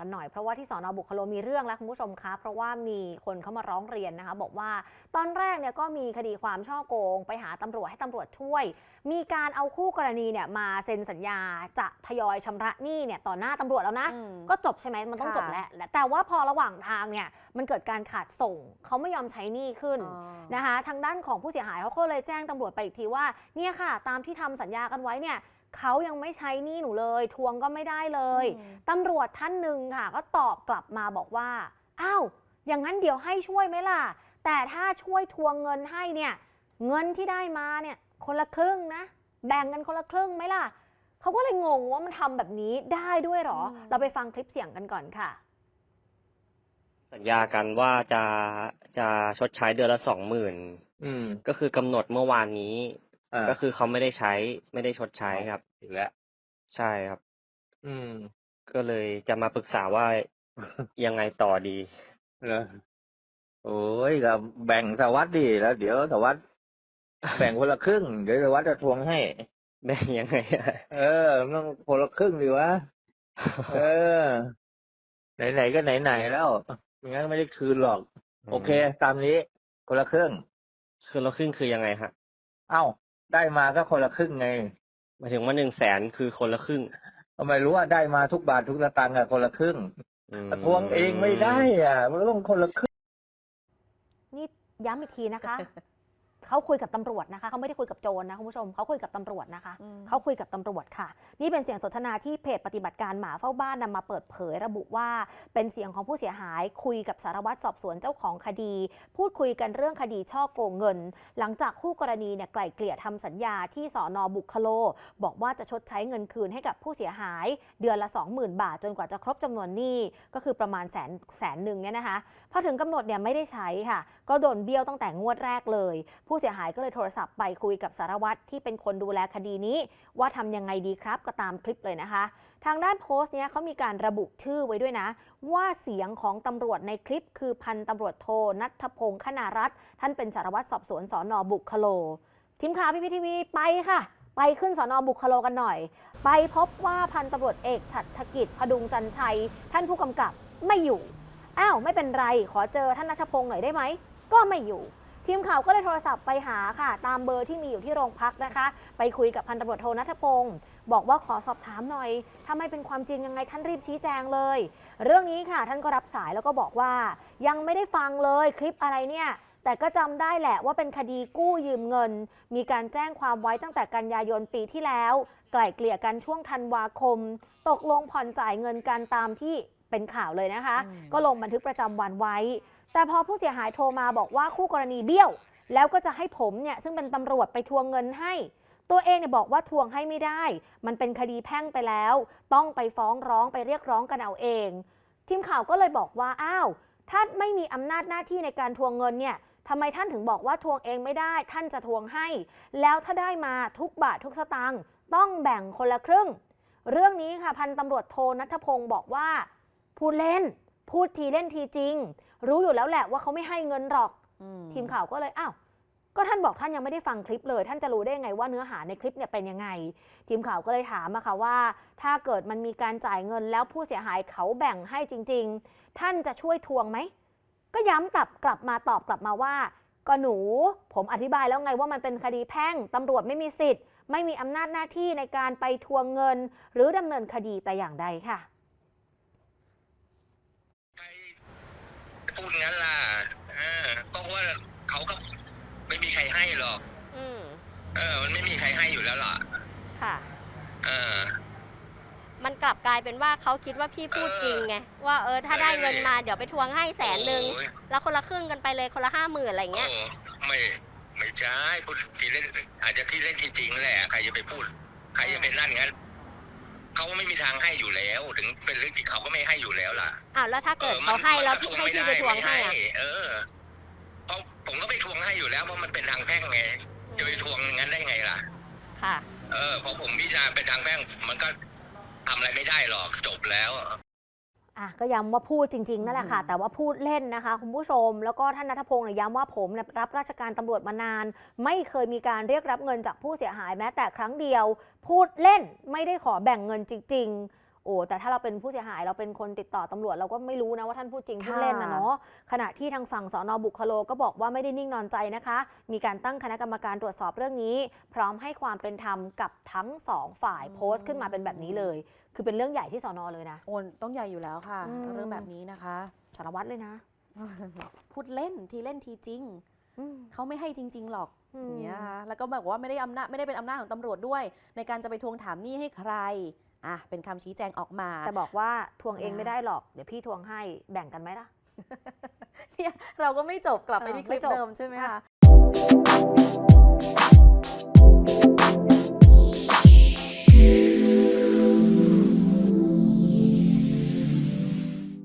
กันหน่อยเพราะว่าที่สอนอบุคโลมีเรื่องแล้วคุณผู้ชมคะ เพราะว่ามีคนเข้ามาร้องเรียนนะคะ บอกว่าตอนแรกเนี่ยก็มีคดีความช่อโกง ไปหาตำรวจให้ตำรวจช่วย มีการเอาคู่กรณีเนี่ยมาเซ็นสัญญาจะทยอยชำระหนี้เนี่ยต่อหน้าตำรวจแล้วนะอืมก็จบใช่ไหมมันต้องค่ะจบแล้วแต่ว่าพอระหว่างทางเนี่ยมันเกิดการขาดส่งเขาไม่ยอมใช้หนี้ขึ้นอ๋อนะคะ ทางด้านของผู้เสียหายเขาก็เลยแจ้งตำรวจไปอีกทีว่าเนี่ยค่ะ ตามที่ทำสัญญากันไว้เนี่ย เขายังไม่ใช้หนี้หนูเลย ทวงก็ไม่ได้เลยอืมตำรวจท่านหนึ่งค่ะ ก็ตอบกลับมาบอกว่า อ้าว อย่างนั้นเดี๋ยวให้ช่วยไหมล่ะ แต่ถ้าช่วยทวงเงินให้เนี่ย เงินที่ได้มาเนี่ยคนละครึ่งนะ แบ่งกันคนละครึ่งไหมล่ะ เขาก็เลยงงว่ามันทำแบบนี้ได้ด้วยเหรออืมเราไปฟังคลิปเสียงกันก่อนค่ะ สัญญากันว่าจะจะชดใช้เดือนละสองหมื่นอืมก็คือกำหนดเมื่อวานนี้อ่า ก็คือเขาไม่ได้ใช้ไม่ได้ชดใช้ครับอีกแล้วใช่ครับ อืม ก็เลยจะมาปรึกษาว่ายังไงต่อดีเหรอโอ้ยก็แบ่งสวัสดีแล้ว เดี๋ยวสวัสดแบ่งคนละครึ่งเดี๋ยวสวัสดจะทวงให้แบ่งยังไงอะเออมันต้องคนละครึ่งดีวะเออ ไหนๆก็ไหนๆแล้วไม่งั้นไม่ได้คืนหรอก โอเค ตามนี้ คนละครึ่ง คือเราครึ่งคือยังไงฮะ เอ้า ได้มาก็คนละครึ่งไงหมายถึงว่าหนึ่งแสนคือคนละครึ่งทำไมรู้ว่าได้มาทุกบาททุกสตางค์อะคนละครึ่งอืมทวงเองไม่ได้อะมันต้องคนละครึ่งนี่ย้ำอีกทีนะคะ เขาคุยกับตำรวจนะคะเขาไม่ได้คุยกับโจรนะคุณผู้ชมเขาคุยกับตำรวจนะคะอืมเขาคุยกับตำรวจค่ะ นี่เป็นเสียงสนทนาที่เพจปฏิบัติการหมาเฝ้าบ้านนำมาเปิดเผยระบุว่า เป็นเสียงของผู้เสียหาย คุยกับสารวัตรสอบสวนเจ้าของคดี พูดคุยกันเรื่องคดีช่อโกงเงิน หลังจากคู่กรณีเนี่ยไกล่เกลี่ยทำสัญญาที่สอนอบุคโล บอกว่าจะชดใช้เงินคืนให้กับผู้เสียหาย เดือนละ 20,000 บาท จนกว่าจะครบจำนวนหนี้ก็คือประมาณแสนแสนหนึ่งเนี่ยนะคะพอถึงกำหนดเนี่ยไม่ได้ใช้ค่ะ ก็โดนเบี้ยวตั้งแต่งวดแรกเลยผู้เสียหายก็เลยโทรศัพท์ไปคุยกับสารวัตรที่เป็นคนดูแลคดีนี้ ว่าทำยังไงดีครับก็ตามคลิปเลยนะคะ ทางด้านโพสต์เนี้ยเขามีการระบุชื่อไว้ด้วยนะ ว่าเสียงของตำรวจในคลิป คือพันตำรวจโทนัทพงศ์ขนารัตท่านเป็นสารวัตรสอบสวนสอนอบุคโลทีมข่าวพีพีทีวีไปค่ะไปขึ้นสอนอบุคโลกันหน่อย ไปพบว่าพันตำรวจเอกฉัตรกิจพดุงจันชัย ท่านผู้กำกับไม่อยู่ อ้าว ไม่เป็นไร ขอเจอท่านนัทพงศ์หน่อยได้ไหม ก็ไม่อยู่ ทีมข่าวก็เลยโทรศัพท์ไปหาค่ะ ตามเบอร์ที่มีอยู่ที่โรงพักนะคะ ไปคุยกับพันตำรวจโทนัทพงศ์บอกว่าขอสอบถามหน่อยถ้าไม่เป็นความจริงยังไงท่านรีบชี้แจงเลย เรื่องนี้ค่ะท่านก็รับสายแล้วก็บอกว่า ยังไม่ได้ฟังเลยคลิปอะไรเนี่ยแต่ก็จำได้แหละว่าเป็นคดีกู้ยืมเงิน มีการแจ้งความไว้ตั้งแต่กันยายนปีที่แล้ว ไกล่เกลี่ยกันช่วงธันวาคม ตกลงผ่อนจ่ายเงินกันตามที่ เป็นข่าวเลยนะคะอืมก็ลงบันทึกประจำวันไว้ แต่พอผู้เสียหายโทรมาบอกว่าคู่กรณีเบี้ยว แล้วก็จะให้ผมเนี่ยซึ่งเป็นตำรวจไปทวงเงินให้ ตัวเองเนี่ยบอกว่าทวงให้ไม่ได้ มันเป็นคดีแพ่งไปแล้ว ต้องไปฟ้องร้องไปเรียกร้องกันเอาเอง ทีมข่าวก็เลยบอกว่าอ้าวถ้าไม่มีอำนาจหน้าที่ในการทวงเงินเนี่ยทำไมท่านถึงบอกว่าทวงเองไม่ได้ ท่านจะทวงให้ แล้วถ้าได้มาทุกบาททุกสตางค์ต้องแบ่งคนละครึ่ง เรื่องนี้ค่ะพันตำรวจโทนัทพงศ์บอกว่า พูดเล่น พูดทีเล่นทีจริง รู้อยู่แล้วแหละว่าเขาไม่ให้เงินหรอกอืมทีมข่าวก็เลยอ้าวก็ท่านบอกท่านยังไม่ได้ฟังคลิปเลย ท่านจะรู้ได้ยังไงว่าเนื้อหาในคลิปเนี่ยเป็นยังไง ทีมข่าวก็เลยถามอะค่ะว่า ถ้าเกิดมันมีการจ่ายเงินแล้วผู้เสียหายเขาแบ่งให้จริง ๆ ท่านจะช่วยทวงไหมก็ย้ำกลับกลับมาตอบกลับมาว่า ก็หนู ผมอธิบายแล้วไงว่ามันเป็นคดีแพ่งตำรวจไม่มีสิทธิ์ ไม่มีอำนาจหน้าที่ในการไปทวงเงิน หรือดำเนินคดีแต่อย่างใดค่ะ ใคร พูดงั้นล่ะเออเพราะว่าเขาก็ไม่มีใครให้หรอก อืมเออ มันไม่มีใครให้อยู่แล้วล่ะ ค่ะ เออ มันกลับกลายเป็นว่าเขาคิดว่าพี่พูดจริงไงว่าเออถ้าได้เงินมาเดี๋ยวไปทวงให้แสนหนึ่งโอ้ย แล้วคนละครึ่งกันไปเลยคนละห้าหมื่นอะไรเงี้ย โอ้ไม่ ไม่ใช่พูดทีเล่นอาจจะที่เล่นที่จริงแหละ ใครจะไปพูด ใครจะเป็นนั่นงั้น เขาไม่มีทางให้อยู่แล้ว ถึงเป็นเรื่องที่เขาก็ไม่ให้อยู่แล้วล่ะอ้าวแล้วถ้าเกิดออเขาให้แล้วมันพี่ก็ให้พี่ม่ไปด้ทวงให้ไม่อะเออเพราะผมก็ไปทวงให้อยู่แล้วเพราะมันเป็นทางแพ่งไงจะไปทวงงั้นได้ไงล่ะ ค่ะ เออพอผมพิจารณาเป็นทางแพ่งมันก็ทำอะไรไม่ได้หรอกจบแล้ว อะก็ย้ำว่าพูดจริงๆนั่นแหละค่ะอืมแต่ว่าพูดเล่นนะคะคุณผู้ชม แล้วก็ท่านนัทพงศ์เนี่ยย้ำว่าผมเนี่ยรับราชการตำรวจมานาน ไม่เคยมีการเรียกรับเงินจากผู้เสียหายแม้แต่ครั้งเดียว พูดเล่นไม่ได้ขอแบ่งเงินจริง ๆ โอ้แต่ถ้าเราเป็นผู้เสียหายเราเป็นคนติดต่อตำรวจเราก็ไม่รู้นะว่าท่านพูดจริงพูดเล่นนะค่ะเนาะขณะที่ทางฝั่งสอนอบุคโลก็บอกว่าไม่ได้นิ่งนอนใจนะคะ มีการตั้งคณะกรรมการตรวจสอบเรื่องนี้ พร้อมให้ความเป็นธรรมกับทั้งสองฝ่ายโพสต์ขึ้นมาเป็นแบบนี้เลย คือเป็นเรื่องใหญ่ที่สอนอเลยนะ โอนต้องใหญ่อยู่แล้วค่ะ อืม เรื่องแบบนี้นะคะ สารวัตรเลยนะพูดเล่นทีเล่นทีจริง อืม เขาไม่ให้จริง ๆ หรอกอืม อย่างเงี้ยนะคะแล้วก็แบบว่าไม่ได้อำนาจไม่ได้เป็นอำนาจของตำรวจด้วย ในการจะไปทวงถามหนี้ให้ใครอะเป็นคำชี้แจงออกมาแต่บอกว่าทวงเองนะไม่ได้หรอก เดี๋ยวพี่ทวงให้แบ่งกันไหมล่ะ เนี่ยเราก็ไม่จบกลับไปเออที่คไม่ลิปจบ เดิมใช่ไหมอะคะ